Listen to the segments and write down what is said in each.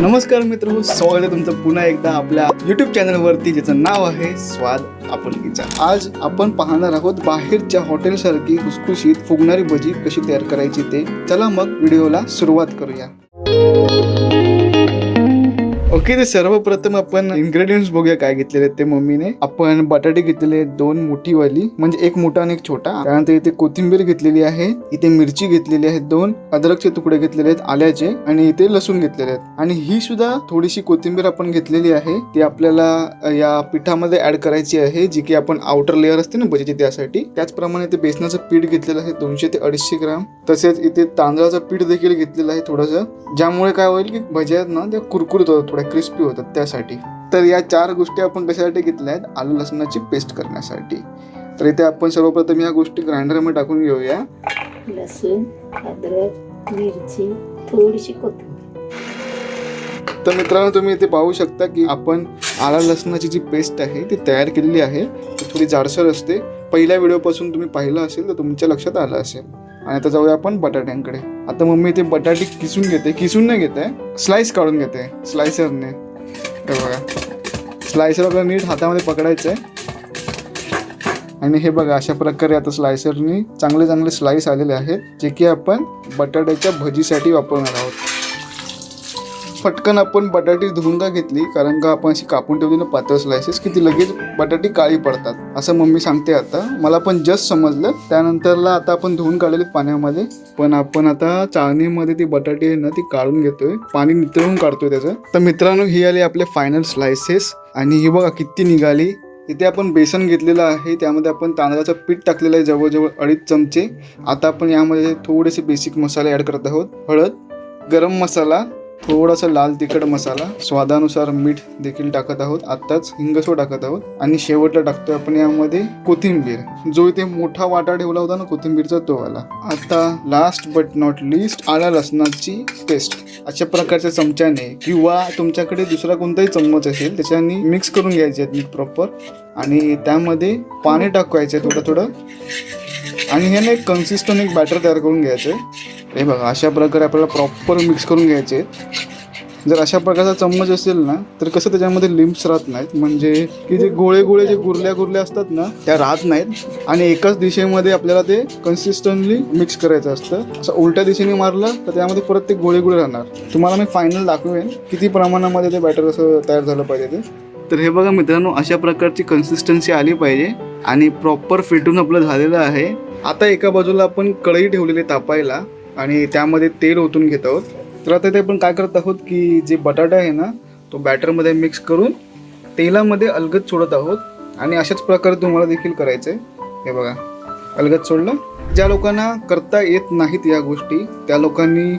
नमस्कार मित्र स्वागत आहे तुमचं पुन्हा एकदा आपल्या युट्यूब चॅनलवरती ज्याचं नाव आहे स्वाद आपुलकीचा आज आपण पाहणार आहोत बाहेरच्या हॉटेलसारखी खुसखुशीत फुगणारी भजी कशी तयार करायची ते. चला मग व्हिडिओला सुरुवात करूया. ओके तर सर्वप्रथम आपण इन्ग्रेडियंट्स बघूया काय घेतलेले आहेत ते मम्मीने. आपण बटाटे घेतलेले आहेत दोन मोठी वाली म्हणजे एक मोठा आणि एक छोटा. त्यानंतर इथे कोथिंबीर घेतलेली आहे इथे मिरची घेतलेली आहे दोन अद्रकचे तुकडे घेतलेले आहेत आल्याचे आणि इथे लसूण घेतलेले आहेत. आणि ही सुद्धा थोडीशी कोथिंबीर आपण घेतलेली आहे ती आपल्याला या पिठामध्ये ऍड करायची आहे जी की आपण आउटर लेअर असते ना भजीची त्यासाठी. त्याचप्रमाणे इथे बेसनाचं पीठ घेतलेलं आहे दोनशे ते अडीचशे ग्राम. तसेच इथे तांदळाचं पीठ देखील घेतलेलं आहे थोडंसं. ज्यामुळे काय होईल की भज्या आहेत ना त्या कुरकुरत होतात थोड्या क्रिस्पी होतात त्यासाठी. तर या चार गोष्टी आपण कशासाठी घेतल्या आहेत? आलू लसणाची पेस्ट करण्यासाठी. तर इथे आपण सर्वप्रथम या गोष्टी ग्राइंडरमध्ये टाकून घेऊया. लसूण अद्रक मिरची थोडीशी कोथिंबीर. तर मित्रांनो तुम्ही इथे पाहू शकता की आपण आला लसणाची जी पेस्ट आहे ती तयार केलेली आहे. ती थोडी जाडसर असते. पहिल्या व्हिडिओपासून तुम्ही पाहिलं असेल तर तुमच्या लक्षात आलं असेल. आणि आता जाऊया आपण बटाट्यांकडे. आता मम्मी ते बटाटे किसून घेते किसून नाही घेते स्लाइस काढून घेते स्लायसरने हे बघा. स्लायसर आपल्याला नीट हातामध्ये पकडायचं आहे आणि हे बघा अशा प्रकारे आता स्लायसरनी चांगले चांगले स्लाइस आलेले आहेत जे की आपण बटाट्याच्या भजीसाठी वापरणार आहोत. फटकन आपण बटाटी धुवून का घेतली? कारण का आपण अशी कापून ठेवली ना पातळ स्लायसेस की ती लगेच बटाटी काळी पडतात. असं मम्मी सांगते आता. मला पण जस्ट समजलं. त्यानंतरला आता आपण धुवून काढलेली पाण्यामध्ये. पण आपण आता चाळणीमध्ये ती बटाटी आहे ना ती काढून घेतोय. पाणी नितळून काढतोय त्याचं. तर मित्रांनो ही आली आपले फायनल स्लायसेस आणि ही बघा किती निघाली. इथे आपण बेसन घेतलेलं आहे. त्यामध्ये आपण तांदळाचं पीठ टाकलेलं आहे जवळजवळ अडीच चमचे. आता आपण यामध्ये थोडेसे बेसिक मसाले ॲड करत आहोत. हळद गरम मसाला थोडासा लाल तिखट मसाला स्वादानुसार मीठ देखील टाकत आहोत. आत्ताच हिंगसो टाकत आहोत. आणि शेवटला टाकतोय आपण यामध्ये कोथिंबीर. जो इथे मोठा वाटा ठेवला होता ना कोथिंबीरचा तो आला आता लास्ट बट नॉट लिस्ट आला लसणाची पेस्ट अशा प्रकारच्या चमच्याने किंवा तुमच्याकडे दुसरा कोणताही चम्मच असेल त्याच्याने मिक्स करून घ्यायचे आहेत मीठ प्रॉपर आणि त्यामध्ये पाणी टाकायचे थोडं थोडं आणि ह्याने ना एक कन्सिस्टंट एक बॅटर तयार करून घ्यायचं. आहे हे बघा अशा प्रकारे आपल्याला प्रॉपर मिक्स करून घ्यायचे. आहेत. जर अशा प्रकारचा चम्मच असेल ना तर कसं त्याच्यामध्ये लिम्स राहत नाहीत. म्हणजे की जे गोळे गोळे जे गुरल्या गुरल्या असतात ना त्या राहत नाहीत. आणि एकाच दिशेमध्ये आपल्याला ते कन्सिस्टंटली मिक्स करायचं असतं. असं उलट्या दिशेने मारलं तर त्यामध्ये परत ते गोळे गोळे राहणार. तुम्हाला मी फायनल दाखवेन किती प्रमाणामध्ये ते बॅटर असं तयार झालं पाहिजे ते. तर हे बघा मित्रांनो अशा प्रकारची कन्सिस्टन्सी आली पाहिजे. आणि प्रॉपर फिटून आपलं झालेलं आहे. आता एका बाजूला आपण कढई ठेवलेली तापायला आणि त्यामध्ये तेल ओतून घेत आहोत. तर आता ते आपण काय करत आहोत की जे बटाटा आहे ना तो बॅटरमध्ये मिक्स करून तेलामध्ये अलगद सोडत आहोत. आणि अशाच प्रकारे तुम्हाला देखील करायचं आहे हे बघा अलगद सोडलं. ज्या लोकांना करता येत नाहीत या गोष्टी त्या लोकांनी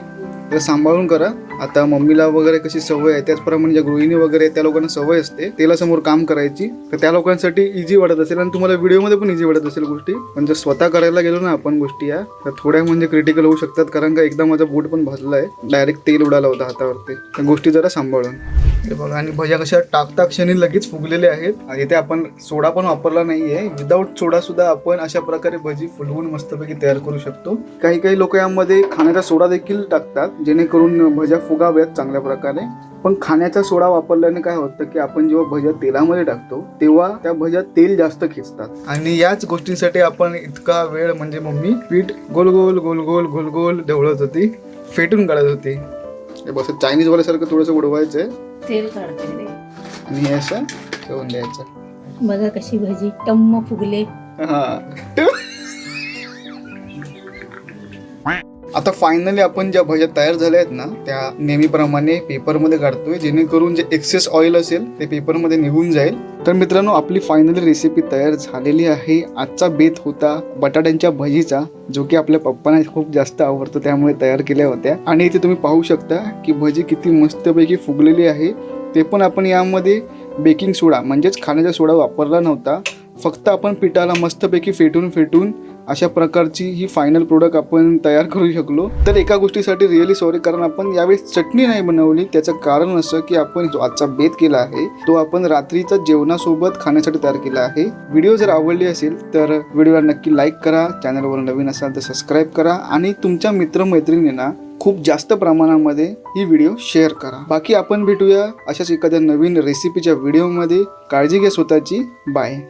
ते सांभाळून करा. आता मम्मीला वगैरे कशी सवय आहे त्याचप्रमाणे ज्या गृहिणी वगैरे त्या लोकांना सवय असते तेलासमोर काम करायची तर त्या लोकांसाठी इझी वाटत असेल आणि तुम्हाला व्हिडिओमध्ये पण इझी वाटत असेल गोष्टी. पण जर स्वतः करायला गेलो ना आपण गोष्टी या तर थोड्या म्हणजे क्रिटिकल होऊ शकतात कारण का एकदा माझा बूट पण भाजला आहे डायरेक्ट तेल उडाला होता हातावरती. त्या गोष्टी जरा सांभाळून. हे बघा आणि भज्या कशा टाकता क्षणी लगेच फुगलेले आहेत. आणि इथे आपण सोडा पण वापरला नाहीये. विदाऊट सोडा सुद्धा आपण अशा प्रकारे भजी फुलवून मस्तपैकी तयार करू शकतो. काही काही लोक यामध्ये खाण्याचा सोडा देखील टाकतात जेणेकरून भज्या फुगाव्यात चांगल्या प्रकारे. पण खाण्याचा सोडा वापरल्याने काय होतं की आपण जेव्हा भज्या तेलामध्ये टाकतो तेव्हा त्या भज्या तेल जास्त खेचतात आणि याच गोष्टींसाठी आपण इतका वेळ म्हणजे मम्मी पीठ गोल गोल गोल गोल गोल गोल ढवळत होती फेटून काढत होती. हे बस चायनीज वाल्यासारखं थोडंसं आहे तेल काढते रे. आणि हे असं ठेवून द्यायचं. बघा कशी भाजी टम्म फुगले. हा. आता फायनली आपण ज्या भज्या तयार झाल्या आहेत ना त्या नेहमीप्रमाणे पेपरमध्ये काढतोय जेणेकरून जे एक्सेस ऑइल असेल ते पेपरमध्ये निघून जाईल. तर मित्रांनो आपली फायनली रेसिपी तयार झालेली आहे. आजचा बेत होता बटाट्यांच्या भजीचा जो की आपल्या पप्पांना खूप जास्त आवडतो त्यामुळे तयार केल्या होत्या. आणि इथे तुम्ही पाहू शकता की भजी किती मस्तपैकी फुगलेली आहे. ते पण आपण यामध्ये बेकिंग सोडा म्हणजेच खाण्याचा सोडा वापरला नव्हता. फक्त आपण पिठाला मस्तपैकी फेटून फेटून अशा प्रकारची ही फायनल प्रोडक्ट आपण तयार करू शकलो. तर एका गोष्टीसाठी रिअली सॉरी कारण आपण यावेळेस चटणी नाही बनवली. त्याचं कारण असं की आपण जो आजचा बेत केला आहे तो आपण रात्रीचा जेवणासोबत खाण्यासाठी तयार केला आहे. व्हिडिओ जर आवडली असेल तर व्हिडिओला नक्की लाईक करा. चॅनलवर नवीन असाल तर सबस्क्राईब करा. आणि तुमच्या मित्रमैत्रिणींना खूप जास्त प्रमाणामध्ये ही व्हिडिओ शेअर करा. बाकी आपण भेटूया अशाच एखाद्या नवीन रेसिपीच्या व्हिडिओमध्ये काळजी घ्या स्वतःची. बाय